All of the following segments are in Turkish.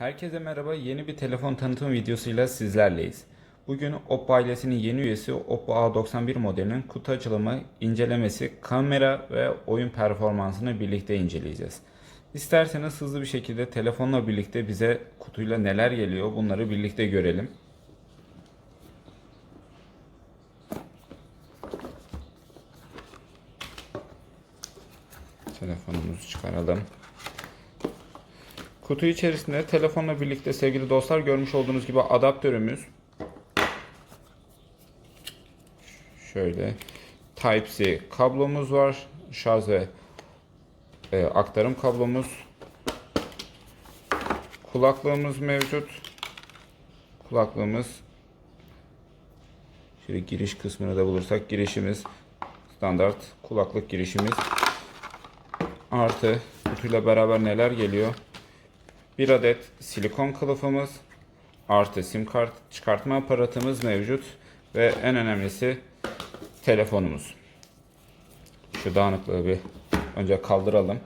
Herkese merhaba. Yeni bir telefon tanıtım videosuyla sizlerleyiz. Bugün Oppo ailesinin yeni üyesi Oppo A91 modelinin kutu açılımı, incelemesi, kamera ve oyun performansını birlikte inceleyeceğiz. İsterseniz hızlı bir şekilde telefonla birlikte bize kutuyla neler geliyor bunları birlikte görelim. Telefonumuzu çıkaralım. Kutu içerisinde telefonla birlikte sevgili dostlar görmüş olduğunuz gibi adaptörümüz. Şöyle Type-C kablomuz var. Şarj ve e, aktarım kablomuz. Kulaklığımız mevcut. Kulaklığımız şöyle giriş kısmını da bulursak girişimiz standart kulaklık girişimiz artı kutuyla beraber neler geliyor? Bir adet silikon kılıfımız artı sim kart çıkartma aparatımız mevcut ve en önemlisi telefonumuz. Şu dağınıklığı bir önce kaldıralım.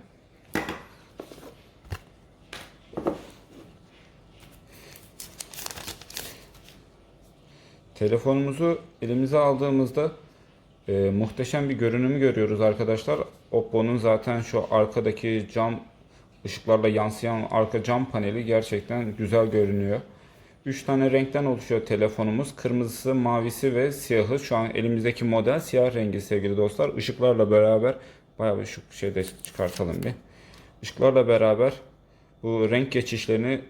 Telefonumuzu elimize aldığımızda e, muhteşem bir görünümü görüyoruz arkadaşlar. Oppo'nun zaten şu arkadaki cam ışıklarla yansıyan arka cam paneli gerçekten güzel görünüyor. 3 tane renkten oluşuyor telefonumuz. Kırmızısı, mavisi ve siyahı. Şu an elimizdeki model siyah rengi sevgili dostlar. Işıklarla beraber bayağı bir şu şeyde çıkartalım bir. Işıklarla beraber bu renk geçişlerini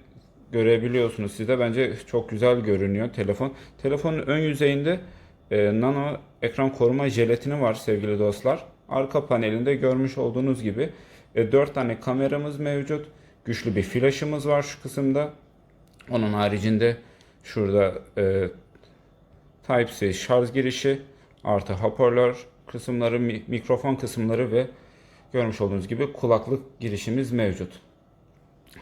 görebiliyorsunuz. Siz de bence çok güzel görünüyor telefon. Telefonun ön yüzeyinde e, nano ekran koruma jelatini var sevgili dostlar. Arka panelinde görmüş olduğunuz gibi e, 4 tane kameramız mevcut. Güçlü bir flaşımız var şu kısımda. Onun haricinde şurada e, Type-C şarj girişi artı hoparlör kısımları, mi- mikrofon kısımları ve görmüş olduğunuz gibi kulaklık girişimiz mevcut.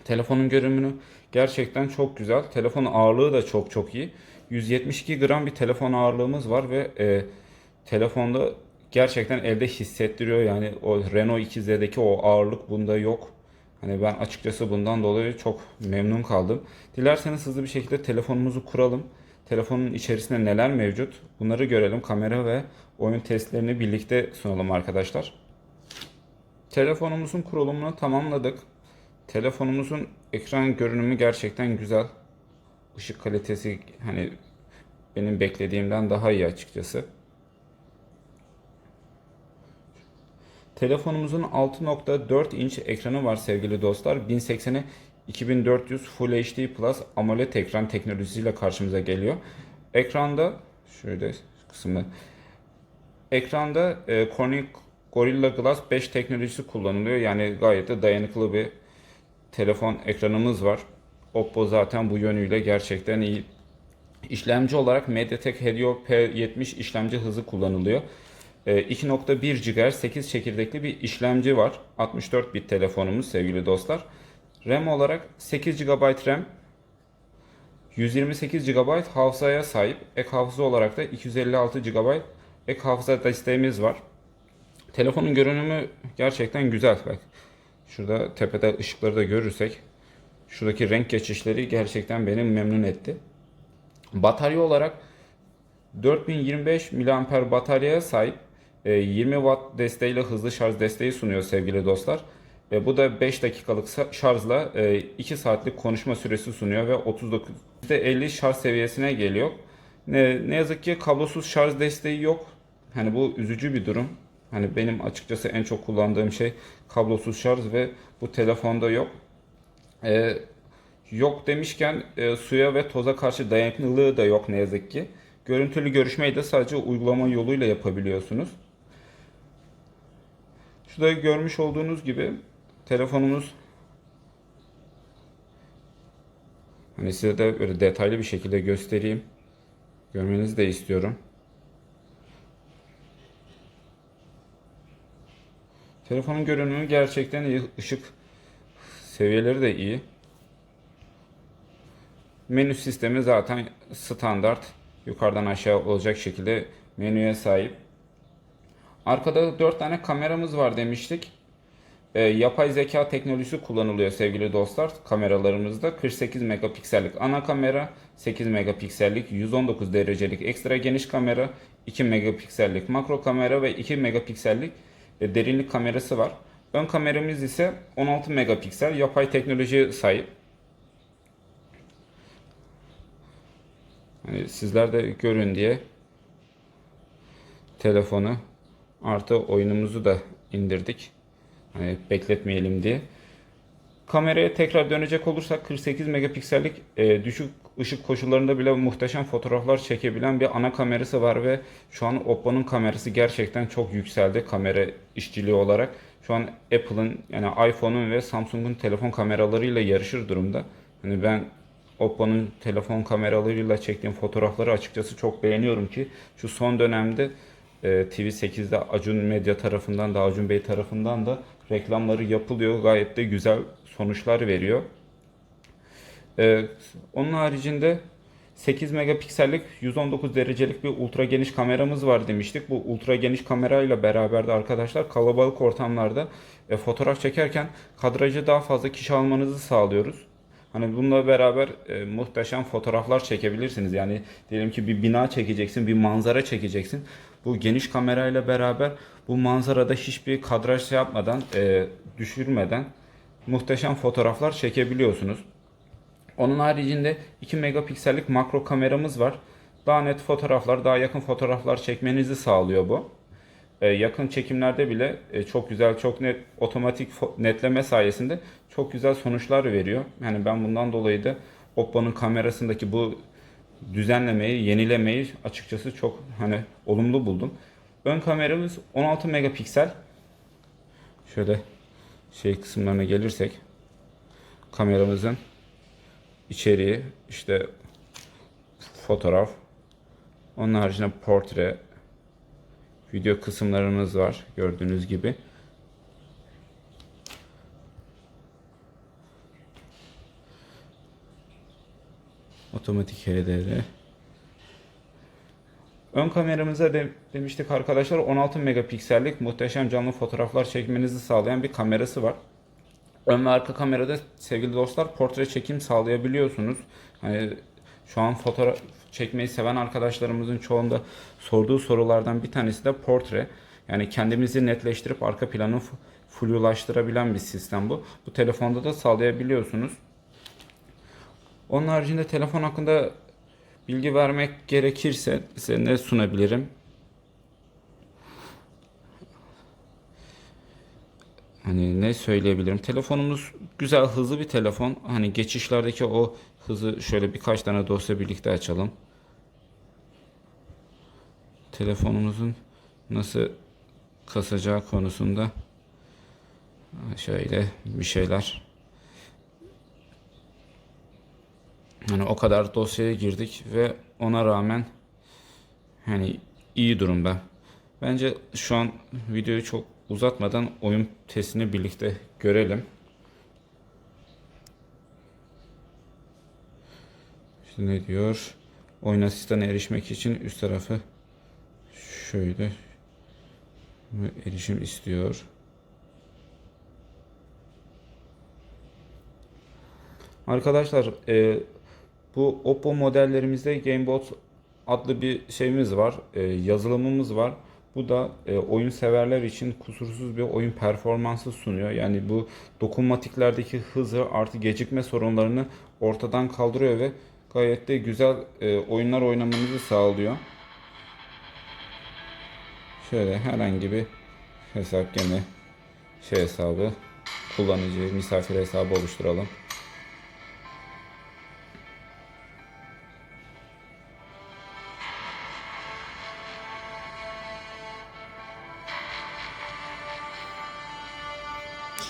Telefonun görünümü gerçekten çok güzel. Telefon ağırlığı da çok çok iyi. 172 gram bir telefon ağırlığımız var ve e, telefonda gerçekten elde hissettiriyor. Yani o Renault 2Z'deki o ağırlık bunda yok. Hani ben açıkçası bundan dolayı çok memnun kaldım. Dilerseniz hızlı bir şekilde telefonumuzu kuralım. Telefonun içerisinde neler mevcut bunları görelim. Kamera ve oyun testlerini birlikte sunalım arkadaşlar. Telefonumuzun kurulumunu tamamladık. Telefonumuzun ekran görünümü gerçekten güzel. Işık kalitesi hani benim beklediğimden daha iyi açıkçası. Telefonumuzun 6.4 inç ekranı var sevgili dostlar. 1080'e 2400 Full HD Plus AMOLED ekran teknolojisiyle karşımıza geliyor. Ekranda şöyle kısmı ekranda e, Corning Gorilla Glass 5 teknolojisi kullanılıyor. Yani gayet de dayanıklı bir telefon ekranımız var. Oppo zaten bu yönüyle gerçekten iyi. İşlemci olarak MediaTek Helio P70 işlemci hızı kullanılıyor. Ee, 2.1 GHz 8 çekirdekli bir işlemci var. 64 bit telefonumuz sevgili dostlar. RAM olarak 8 GB RAM, 128 GB hafızaya sahip. Ek hafıza olarak da 256 GB ek hafıza desteğimiz var. Telefonun görünümü gerçekten güzel. Bak şurada tepede ışıkları da görürsek şuradaki renk geçişleri gerçekten beni memnun etti. Batarya olarak 4025 mAh bataryaya sahip 20 Watt desteğiyle hızlı şarj desteği sunuyor sevgili dostlar. E, Bu da 5 dakikalık şarjla e, 2 saatlik konuşma süresi sunuyor ve 39 %50 şarj seviyesine geliyor. Ne, ne yazık ki kablosuz şarj desteği yok. Hani bu üzücü bir durum. Hani benim açıkçası en çok kullandığım şey kablosuz şarj ve bu telefonda yok. E, yok demişken e, suya ve toza karşı dayanıklılığı da yok ne yazık ki. Görüntülü görüşmeyi de sadece uygulama yoluyla yapabiliyorsunuz. Şurada görmüş olduğunuz gibi telefonumuz hani size de böyle detaylı bir şekilde göstereyim. Görmenizi de istiyorum. Telefonun görünümü gerçekten iyi. Işık seviyeleri de iyi. Menü sistemi zaten standart. Yukarıdan aşağı olacak şekilde menüye sahip. Arkada 4 tane kameramız var demiştik. e, yapay zeka teknolojisi kullanılıyor sevgili dostlar kameralarımızda. 48 megapiksellik ana kamera, 8 megapiksellik 119 derecelik ekstra geniş kamera, 2 megapiksellik makro kamera ve 2 megapiksellik e, derinlik kamerası var. Ön kameramız ise 16 megapiksel yapay teknolojiye sahip. Hani sizler de görün diye telefonu artı oyunumuzu da indirdik. Hani bekletmeyelim diye. Kameraya tekrar dönecek olursak 48 megapiksellik e, düşük ışık koşullarında bile muhteşem fotoğraflar çekebilen bir ana kamerası var ve şu an Oppo'nun kamerası gerçekten çok yükseldi kamera işçiliği olarak. Şu an Apple'ın yani iPhone'un ve Samsung'un telefon kameralarıyla yarışır durumda. Hani ben Oppo'nun telefon kameralarıyla çektiğim fotoğrafları açıkçası çok beğeniyorum ki şu son dönemde TV8'de Acun Medya tarafından da Acun Bey tarafından da reklamları yapılıyor. Gayet de güzel sonuçlar veriyor. E, onun haricinde 8 megapiksellik 119 derecelik bir ultra geniş kameramız var demiştik. Bu ultra geniş kamerayla beraber de arkadaşlar kalabalık ortamlarda e, fotoğraf çekerken kadrajı daha fazla kişi almanızı sağlıyoruz. Hani bununla beraber e, muhteşem fotoğraflar çekebilirsiniz. Yani diyelim ki bir bina çekeceksin, bir manzara çekeceksin. Bu geniş kamerayla beraber bu manzarada hiçbir kadraj şey yapmadan, e, düşürmeden muhteşem fotoğraflar çekebiliyorsunuz. Onun haricinde 2 megapiksellik makro kameramız var. Daha net fotoğraflar, daha yakın fotoğraflar çekmenizi sağlıyor bu. Ee, yakın çekimlerde bile e, çok güzel, çok net otomatik netleme sayesinde çok güzel sonuçlar veriyor. Yani ben bundan dolayı da Oppo'nun kamerasındaki bu düzenlemeyi, yenilemeyi açıkçası çok hani olumlu buldum. Ön kameramız 16 megapiksel. Şöyle şey kısımlarına gelirsek kameramızın içeriği işte fotoğraf onun haricinde portre video kısımlarımız var gördüğünüz gibi. Otomatik HDR. Ön kameramıza de, demiştik arkadaşlar 16 megapiksellik muhteşem canlı fotoğraflar çekmenizi sağlayan bir kamerası var. Ön ve arka kamerada sevgili dostlar portre çekim sağlayabiliyorsunuz. Hani şu an fotoğraf çekmeyi seven arkadaşlarımızın çoğunda sorduğu sorulardan bir tanesi de portre. Yani kendimizi netleştirip arka planı flulaştırabilen bir sistem bu. Bu telefonda da sağlayabiliyorsunuz. Onun haricinde telefon hakkında bilgi vermek gerekirse size ne sunabilirim? Hani ne söyleyebilirim? Telefonumuz güzel, hızlı bir telefon. Hani geçişlerdeki o hızı şöyle birkaç tane dosya birlikte açalım. Telefonumuzun nasıl kasacağı konusunda şöyle bir şeyler. Hani o kadar dosyaya girdik ve ona rağmen hani iyi durumda. Bence şu an videoyu çok uzatmadan oyun testini birlikte görelim. İşte ne diyor? Oyun asistanına erişmek için üst tarafı şöyle erişim istiyor. Arkadaşlar e, bu Oppo modellerimizde GameBot adlı bir şeyimiz var. e, yazılımımız var. Bu da e, oyun severler için kusursuz bir oyun performansı sunuyor. Yani bu dokunmatiklerdeki hızı artı gecikme sorunlarını ortadan kaldırıyor ve gayet de güzel e, oyunlar oynamanızı sağlıyor. Şöyle herhangi bir hesap gene şey hesabı kullanıcı misafir hesabı oluşturalım.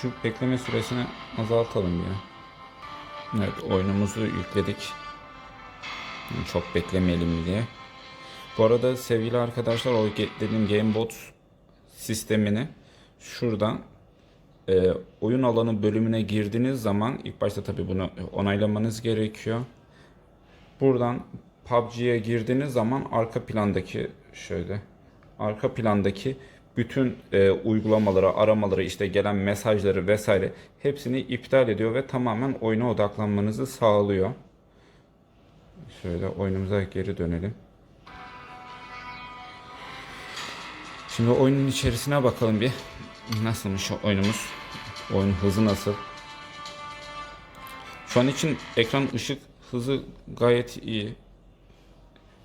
Şu bekleme süresini azaltalım ya. Evet oyunumuzu yükledik. Çok beklemeyelim diye. Bu arada sevgili arkadaşlar o dediğim GameBot sistemini şuradan e, oyun alanı bölümüne girdiğiniz zaman ilk başta tabi bunu onaylamanız gerekiyor. Buradan PUBG'ye girdiğiniz zaman arka plandaki şöyle arka plandaki bütün e, uygulamaları, aramaları, işte gelen mesajları vesaire hepsini iptal ediyor ve tamamen oyuna odaklanmanızı sağlıyor. Şöyle oyunumuza geri dönelim. Şimdi oyunun içerisine bakalım bir. Nasılmış oyunumuz? Oyun hızı nasıl? Şu an için ekran ışık hızı gayet iyi.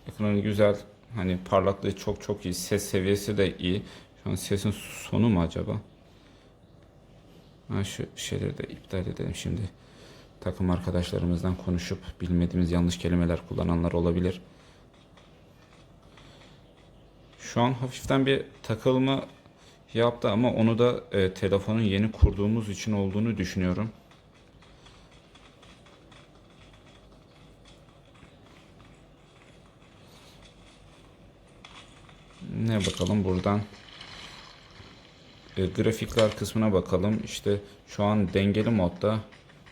Ekranı güzel. Hani parlaklığı çok çok iyi. Ses seviyesi de iyi. An sesin sonu mu acaba? Ha, şu şeyleri de iptal edelim şimdi. Takım arkadaşlarımızdan konuşup bilmediğimiz yanlış kelimeler kullananlar olabilir. Şu an hafiften bir takılma yaptı ama onu da e, telefonun yeni kurduğumuz için olduğunu düşünüyorum. Ne bakalım buradan. E, grafikler kısmına bakalım. İşte şu an dengeli modda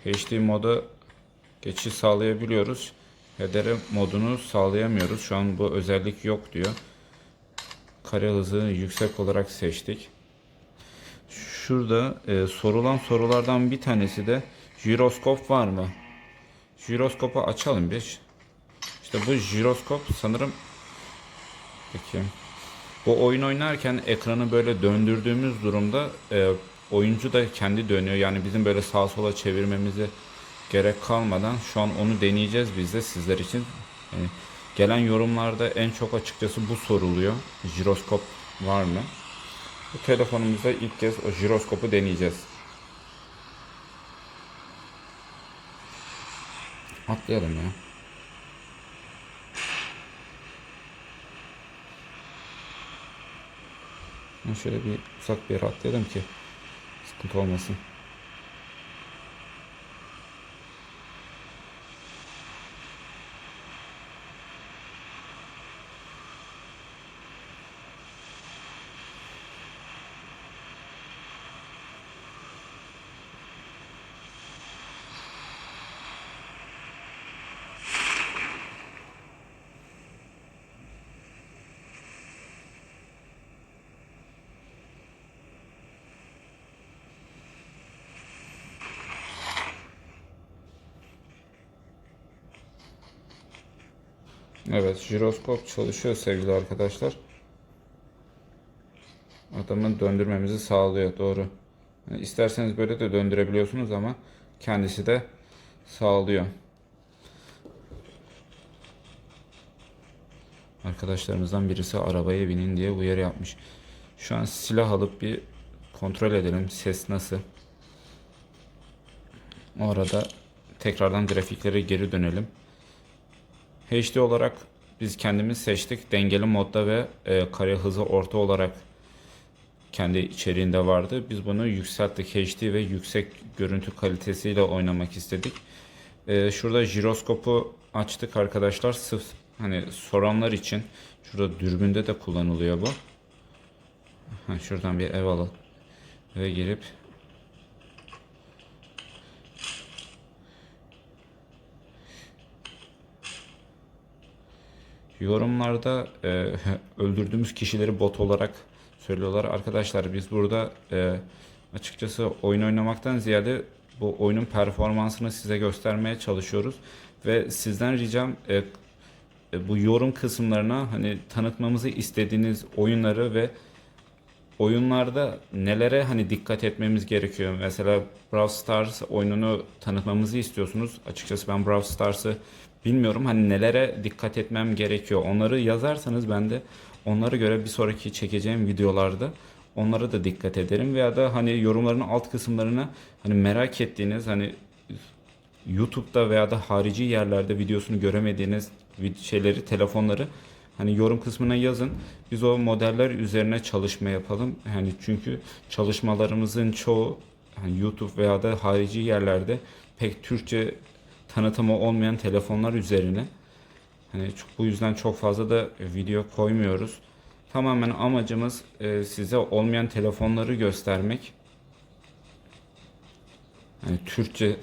HD moda geçiş sağlayabiliyoruz. HDR modunu sağlayamıyoruz. Şu an bu özellik yok diyor. Kare hızı yüksek olarak seçtik. Şurada e, sorulan sorulardan bir tanesi de jiroskop var mı? Jiroskopu açalım bir. İşte bu jiroskop sanırım Peki. Bu oyun oynarken ekranı böyle döndürdüğümüz durumda e, oyuncu da kendi dönüyor. Yani bizim böyle sağa sola çevirmemize gerek kalmadan şu an onu deneyeceğiz biz de sizler için. Yani gelen yorumlarda en çok açıkçası bu soruluyor. Jiroskop var mı? Bu telefonumuzda ilk kez o jiroskopu deneyeceğiz. Atlayalım ya. Şöyle bir uzak bir yere atlayalım ki sıkıntı olmasın. Evet, jiroskop çalışıyor sevgili arkadaşlar. Adamın döndürmemizi sağlıyor, doğru. Yani isterseniz böyle de döndürebiliyorsunuz ama kendisi de sağlıyor. Arkadaşlarımızdan birisi arabaya binin diye uyarı yapmış. Şu an silah alıp bir kontrol edelim ses nasıl. O arada tekrardan grafiklere geri dönelim. HD olarak biz kendimiz seçtik. Dengeli modda ve e, kare hızı orta olarak kendi içeriğinde vardı. Biz bunu yükselttik. HD ve yüksek görüntü kalitesiyle oynamak istedik. E, şurada jiroskopu açtık arkadaşlar. Sırf hani soranlar için şurada dürbünde de kullanılıyor bu. Ha, şuradan bir ev alalım. Eve girip Yorumlarda e, öldürdüğümüz kişileri bot olarak söylüyorlar. Arkadaşlar biz burada e, açıkçası oyun oynamaktan ziyade bu oyunun performansını size göstermeye çalışıyoruz. Ve sizden ricam e, e, bu yorum kısımlarına hani tanıtmamızı istediğiniz oyunları ve oyunlarda nelere hani dikkat etmemiz gerekiyor? Mesela Brawl Stars oyununu tanıtmamızı istiyorsunuz. Açıkçası ben Brawl Stars'ı bilmiyorum. Hani nelere dikkat etmem gerekiyor? Onları yazarsanız ben de onlara göre bir sonraki çekeceğim videolarda onlara da dikkat ederim veya da hani yorumların alt kısımlarına hani merak ettiğiniz hani YouTube'da veya da harici yerlerde videosunu göremediğiniz şeyleri, telefonları hani yorum kısmına yazın. Biz o modeller üzerine çalışma yapalım. Yani çünkü çalışmalarımızın çoğu hani YouTube veya da harici yerlerde pek Türkçe tanıtımı olmayan telefonlar üzerine. Hani bu yüzden çok fazla da video koymuyoruz. Tamamen amacımız e, size olmayan telefonları göstermek. Hani Türkçe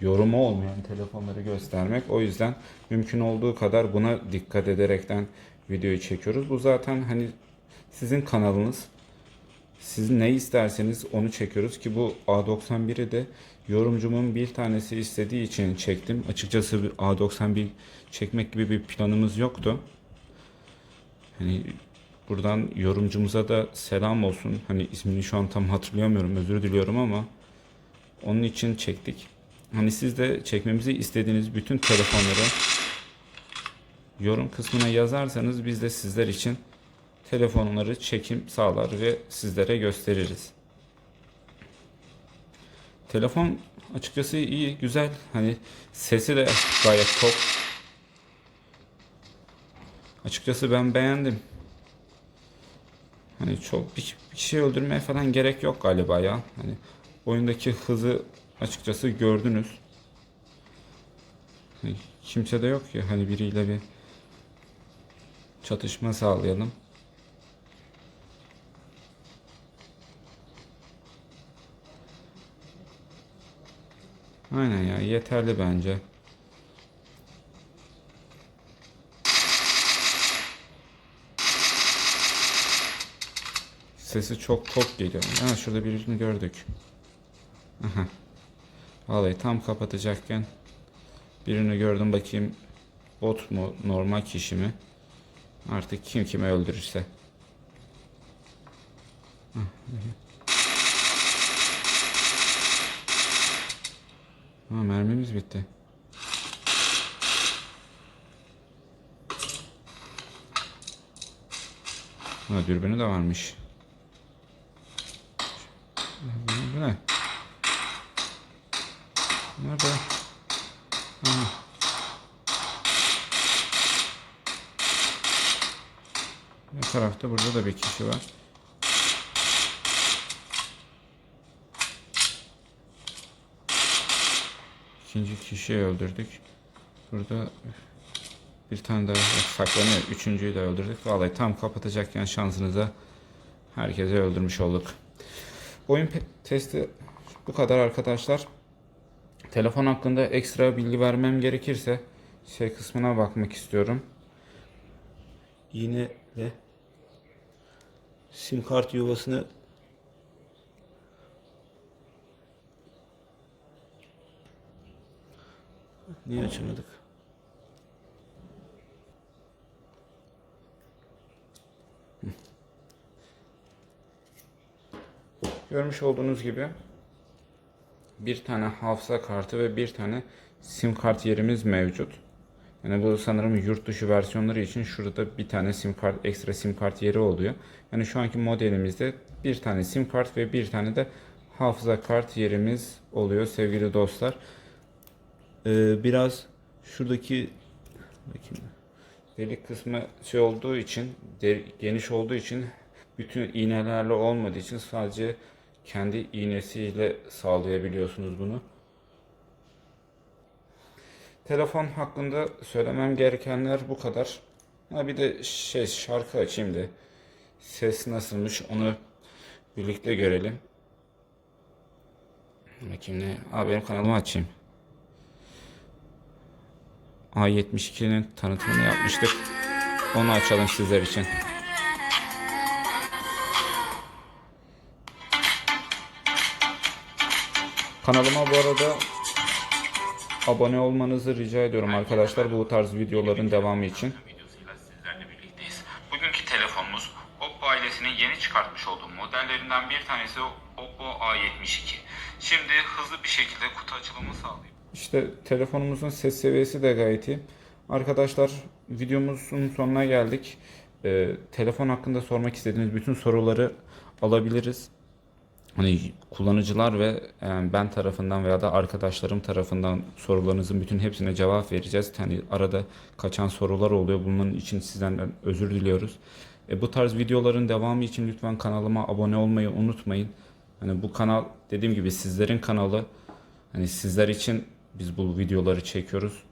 yorumu olmayan telefonları göstermek. O yüzden mümkün olduğu kadar buna dikkat ederekten videoyu çekiyoruz. Bu zaten hani sizin kanalınız. Siz ne isterseniz onu çekiyoruz ki bu A91'i de yorumcumun bir tanesi istediği için çektim. Açıkçası bir A91 çekmek gibi bir planımız yoktu. Hani buradan yorumcumuza da selam olsun. Hani ismini şu an tam hatırlayamıyorum özür diliyorum ama onun için çektik. Hani siz de çekmemizi istediğiniz bütün telefonları yorum kısmına yazarsanız biz de sizler için telefonları çekim sağlar ve sizlere gösteririz. Telefon açıkçası iyi, güzel. Hani sesi de gayet top. Açıkçası ben beğendim. Hani çok bir, bir kişi öldürmeye falan gerek yok galiba ya. Hani oyundaki hızı açıkçası gördünüz. Hani kimse de yok ya hani biriyle bir çatışma sağlayalım. Aynen ya yeterli bence. Sesi çok top geliyor. Ha şurada birini gördük. Aha. Vallahi tam kapatacakken birini gördüm bakayım bot mu normal kişi mi? Artık kim kimi öldürürse. Ha mermimiz bitti. Ha dürbünü de varmış. Bu ne? Nerede? Ha. Ne tarafta? Burada da bir kişi var. İkinci kişiyi öldürdük. Burada bir tane daha saklanıyor. Üçüncüyü de öldürdük. Vallahi tam kapatacakken şansınıza herkese öldürmüş olduk. Oyun testi bu kadar arkadaşlar. Telefon hakkında ekstra bilgi vermem gerekirse şey kısmına bakmak istiyorum. Yine ve sim kart yuvasını Niye açamadık? Görmüş olduğunuz gibi bir tane hafıza kartı ve bir tane sim kart yerimiz mevcut. Yani bu sanırım yurt dışı versiyonları için şurada bir tane sim kart, ekstra sim kart yeri oluyor. Yani şu anki modelimizde bir tane sim kart ve bir tane de hafıza kart yerimiz oluyor sevgili dostlar. Ee, biraz şuradaki bakayım, delik kısmı şey olduğu için de- geniş olduğu için bütün iğnelerle olmadığı için sadece kendi iğnesiyle sağlayabiliyorsunuz bunu. Telefon hakkında söylemem gerekenler bu kadar. Ha bir de şey şarkı açayım da ses nasılmış onu birlikte görelim. Bakayım ne? Aa benim kanalımı açayım. A72'nin tanıtımını yapmıştık. Onu açalım sizler için. Kanalıma bu arada abone olmanızı rica ediyorum arkadaşlar bu tarz videoların devamı için. Bugünkü telefonumuz Oppo ailesinin yeni çıkartmış olduğu modellerinden bir tanesi Oppo A72. Şimdi hızlı bir şekilde kutu açılımı sağlayayım. İşte telefonumuzun ses seviyesi de gayet iyi. Arkadaşlar videomuzun sonuna geldik. Ee, telefon hakkında sormak istediğiniz bütün soruları alabiliriz. Hani kullanıcılar ve e, ben tarafından veya da arkadaşlarım tarafından sorularınızın bütün hepsine cevap vereceğiz. Hani arada kaçan sorular oluyor. Bunun için sizden özür diliyoruz. E, bu tarz videoların devamı için lütfen kanalıma abone olmayı unutmayın. Hani bu kanal dediğim gibi sizlerin kanalı. Hani sizler için biz bu videoları çekiyoruz.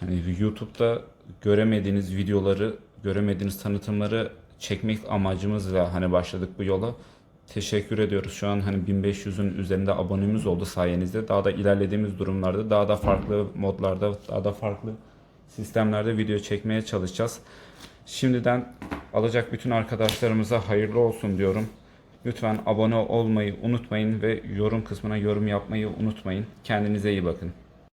Hani YouTube'da göremediğiniz videoları, göremediğiniz tanıtımları çekmek amacımızla hani başladık bu yola. Teşekkür ediyoruz. Şu an hani 1500'ün üzerinde abonemiz oldu sayenizde. Daha da ilerlediğimiz durumlarda daha da farklı modlarda, daha da farklı sistemlerde video çekmeye çalışacağız. Şimdiden alacak bütün arkadaşlarımıza hayırlı olsun diyorum. Lütfen abone olmayı unutmayın ve yorum kısmına yorum yapmayı unutmayın. Kendinize iyi bakın.